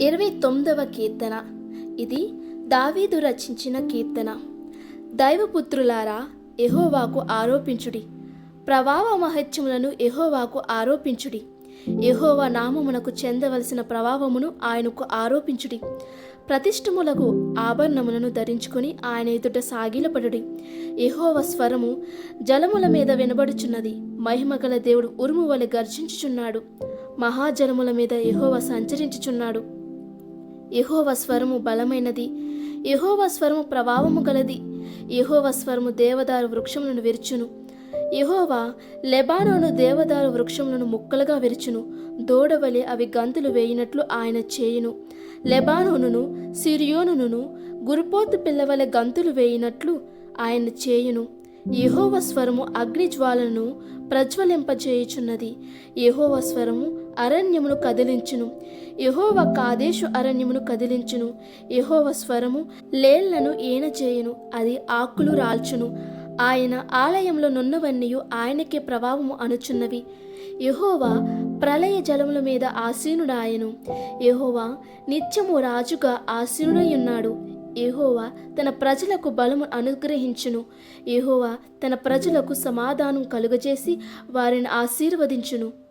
ఇరవై తొమ్మిదవ కీర్తన. ఇది దావీదు రచించిన కీర్తన. దైవపుత్రులారా ఎహోవాకు ఆరోపించుడి. ప్రభావ మహత్యములను ఎహోవాకు ఆరోపించుడి. ఎహోవా నామమునకు చెందవలసిన ప్రభావమును ఆయనకు ఆరోపించుడి. ప్రతిష్టములకు ఆభరణములను ధరించుకొని ఆయన ఎదుట సాగిలపడుడి. ఎహోవ స్వరము జలముల మీద వినబడుచున్నది. మహిమగల దేవుడు ఉరుము వలె గర్జించుచున్నాడు. మహాజలముల మీద ఎహోవ సంచరించుచున్నాడు. యహోవ స్వరము బలమైనది. యహోవ స్వరము ప్రభావము గలది. యహోవ స్వరము దేవదారు వృక్షములను విరుచును. యహోవా లెబానోను దేవదారు వృక్షములను ముక్కలుగా విరుచును. దూడవలె అవి గంతులు వేయినట్లు ఆయన చేయును. లెబానోనును సిరియోనును గురుపోతు పిల్లవలె గంతులు వేయినట్లు ఆయన చేయును. యహోవ స్వరము అగ్ని జ్వాలను ప్రజ్వలింపజేయుచున్నది యహోవ స్వరము అరణ్యమును కదిలించును. యహోవ కాదేశు అరణ్యమును కదిలించును. యహోవ స్వరము లేళ్ళను ఏనచేయును అది ఆకులు రాల్చును. ఆయన ఆలయంలో నున్నవన్నీయు ఆయనకే ప్రభావము అనుచున్నవి. యహోవా ప్రళయ జలముల మీద ఆసీనుడాయను. యహోవా నిత్యము రాజుగా ఆసీనుడై ఉన్నాడు. ఏహోవా తన ప్రజలకు బలము అనుగ్రహించును. ఏహోవా తన ప్రజలకు సమాధానం కలుగజేసి వారిని ఆశీర్వదించును.